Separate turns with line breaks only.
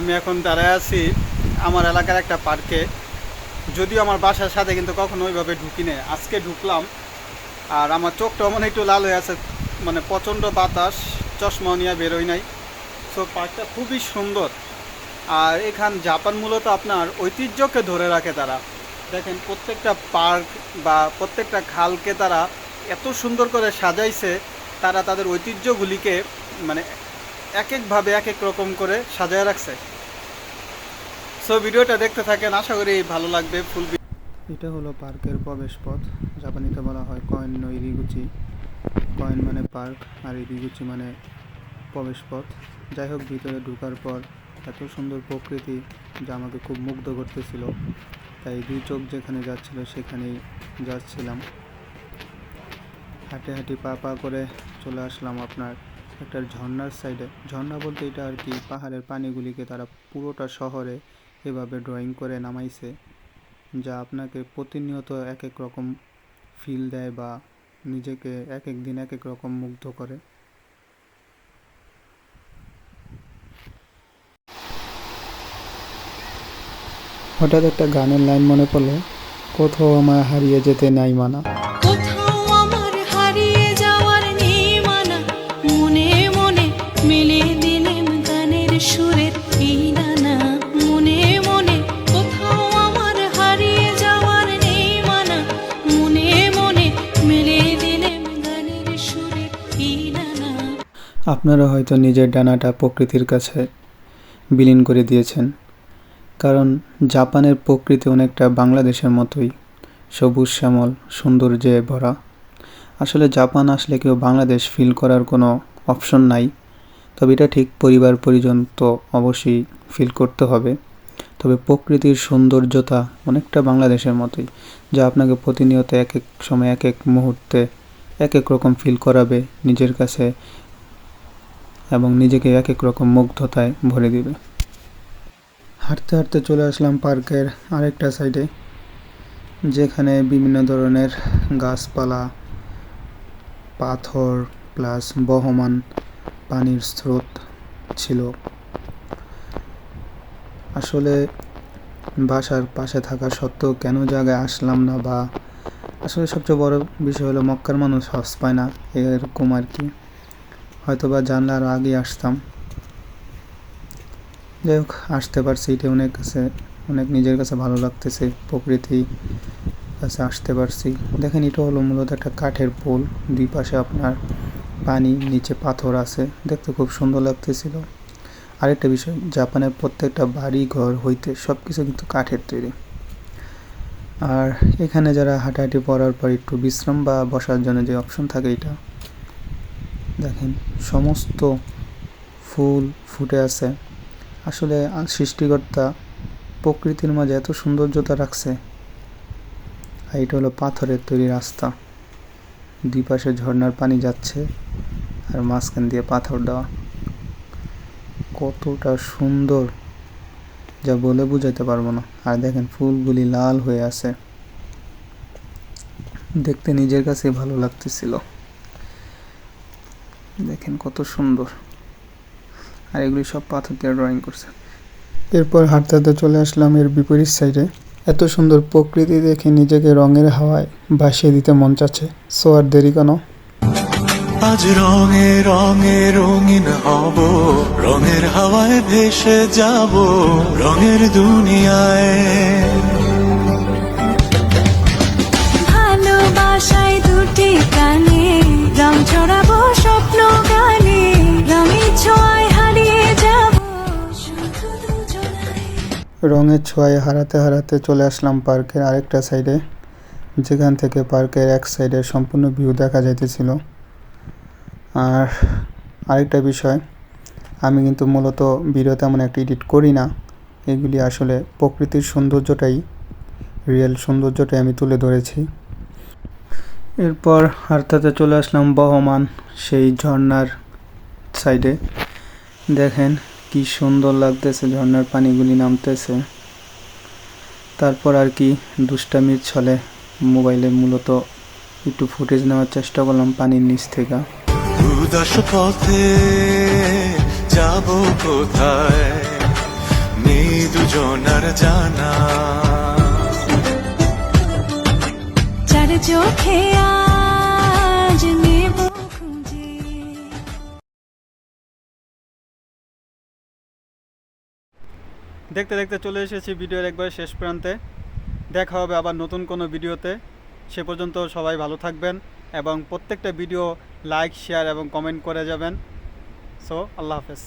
আমি এখন দাঁড়ায় আছি আমার এলাকার একটা পার্কে। যদিও আমার বাসার সাথে কিন্তু কখনো ওইভাবে ঢুকি নেই আজকে ঢুকলাম আর আমার চোখটা মনে একটু লাল হয়ে আছে মানে প্রচণ্ড বাতাস চশমা নিয়ে বেরোয় নাই। সো পার্কটা খুবই সুন্দর। আর এখান জাপান মূলত আপনার ঐতিহ্যকে ধরে রাখে তারা। দেখেন প্রত্যেকটা পার্ক বা প্রত্যেকটা খালকে তারা এত সুন্দর করে সাজাইছে, তারা তাদের ঐতিহ্যগুলিকে মানে এক একভাবে এক এক রকম করে সাজায় রাখছে। সো ভিডিওটা দেখতে থাকেন, আশা করি ভালো লাগবে ফুল এটা হলো পার্কের প্রবেশ পথ জাপানিতে বলা হয় কয়েন নই রিগুচি। কয়েন মানে পার্ক, আর রিগুচি মানে প্রবেশ পথ যাই হোক, ভিতরে ঢোকার পর এত সুন্দর প্রকৃতি যা আমাকে খুব মুগ্ধ করতেছিল। তাই দুই চোখ যেখানে যাচ্ছিল, সেখানেই যাচ্ছিলাম। হাঁটে হাঁটি পা পা করে চলে আসলাম আপনার একটা ঝর্ণার সাইডে ঝর্ণা বলতে এটা আর কি, পাহাড়ের পানিগুলিকে তারা পুরোটা শহরে এভাবে ড্রয়িং করে নামাইছে, যা আপনাকে প্রতিনিয়ত এক এক রকম ফিল দেয় বা নিজেকে এক এক দিন এক এক রকম মুগ্ধ করে। হঠাৎ একটা গানের লাইন মনে পড়ল, কোথাও আমায় হারিয়ে যেতে নাই মানা। আপনারা হয়তো নিজের ডানাটা প্রকৃতির কাছে বিলীন করে দিয়েছেন। কারণ জাপানের প্রকৃতি অনেকটা বাংলাদেশের মতোই, সবুজ শ্যামল, সৌন্দর্যে ভরা। আসলে জাপান আসলে কেউ বাংলাদেশ ফিল করার কোনো অপশন নাই, তবে এটা ঠিক পরিবার পরিজন তো অবশ্যই ফিল করতে হবে। তবে প্রকৃতির সৌন্দর্যতা অনেকটা বাংলাদেশের মতোই, যা আপনাকে প্রতিনিয়ত এক এক সময় এক এক মুহূর্তে এক এক রকম ফিল করাবে নিজের কাছে এবং নিজেকে এক এক রকম মুগ্ধতায় ভরে দিবে। হাঁটতে হাঁটতে চলে আসলাম পার্কের আরেকটা সাইডে, যেখানে বিভিন্ন ধরনের গাছপালা, পাথর প্লাস বহমান পানির স্রোত ছিল। আসলে বাসার পাশে থাকা সত্ত্বেও কেন জায়গায় আসলাম না বা আসলে সবচেয়ে বড় বিষয় হলো মক্কার মানুষ হজ পায় না, এরকম আর কি। হয়তো বা জানলে আরও আগে আসতাম। যাই হোক আসতে পারছি। এটা অনেক কাছে, অনেক নিজের কাছে ভালো লাগতেছে। প্রকৃতি কাছে আসতে পারছি। দেখেন, এটা হলো মূলত একটা কাঠের পোল। দুই পাশে আপনার পানি, নিচে পাথর আছে। দেখতে খুব সুন্দর লাগতেছিল। আরেকটা বিষয়, জাপানের প্রত্যেকটা বাড়ি, ঘর, হইতে সব কিছু কিন্তু কাঠের তৈরি। আর এখানে যারা হাঁটাহাঁটি পড়ার পর একটু বিশ্রাম বা বসার জন্য যে অপশন থাকে এটা দেখেন, সমস্ত ফুল ফুটে আছে। আসলে সৃষ্টিকর্তা প্রকৃতির মাঝে এত সৌন্দর্যতা রাখছে। আর এটা হলো পাথরের তৈরি রাস্তা। দুই পাশে ঝর্ণার পানি যাচ্ছে আর মাঝখান দিয়ে পাথর দেওয়া। কতটা সুন্দর, যা বলে বোঝাতে পারব না। আর দেখেন, ফুলগুলি লাল হয়ে আছে। দেখতে নিজের কাছে ভালো লাগতেছিল। দেখেন কত সুন্দর। আর এগুলি সব পাথর দিয়ে ড্রয়িং করছে। এরপর হাঁটতে হাঁটতে চলে আসলাম এর বিপরীত সাইডে এত সুন্দর প্রকৃতি দেখে নিজেকে রঙের হাওয়ায় ভাসিয়ে দিতে মন চাচ্ছে। সো আর দেরি কেন?
আজ রঙে রঙে রঙিন হব রঙের হাওয়ায় ভেসে যাব রঙের দুনিয়ায়।
ভালোবাসায় দুটি কানে রং চড়াবো রঙের ছোঁয়ায়
হারাতে হারাতে চলে আসলাম পার্কের আরেকটা সাইডে। যেখান থেকে পার্কের এক সাইডে সম্পূর্ণ ভিউ দেখা যাইতেছিল। আর আরেকটা বিষয়, আমি কিন্তু মূলত ভিডিও তেমন একটা এডিট করি না। এগুলি আসলে প্রকৃতির সৌন্দর্যটাই, রিয়েল সৌন্দর্যটাই আমি তুলে ধরেছি। এরপর হারতাতে চলে আসলাম বহমান সেই ঝর্ণার সাইডে। দেখেন কি সুন্দর লাগতেছে ঝর্ণার পানিগুলি নামতেছে। তারপর আর কি দুষ্টামির ছলে মোবাইলে মূলত একটু ফুটেজ নেওয়ার চেষ্টা করলাম পানির নিচ থেকে।
উদাস পথে যাব কোথায়? নেই দুজনার জানা।
চার চোখে আজ
দেখতে দেখতে চলে এসেছি ভিডিওর একবার শেষ প্রান্তে। দেখা হবে আবার নতুন কোনো ভিডিওতে। সে পর্যন্ত সবাই ভালো থাকবেন এবং প্রত্যেকটা ভিডিও লাইক, শেয়ার এবং কমেন্ট করে যাবেন। সো আল্লাহ হাফেজ।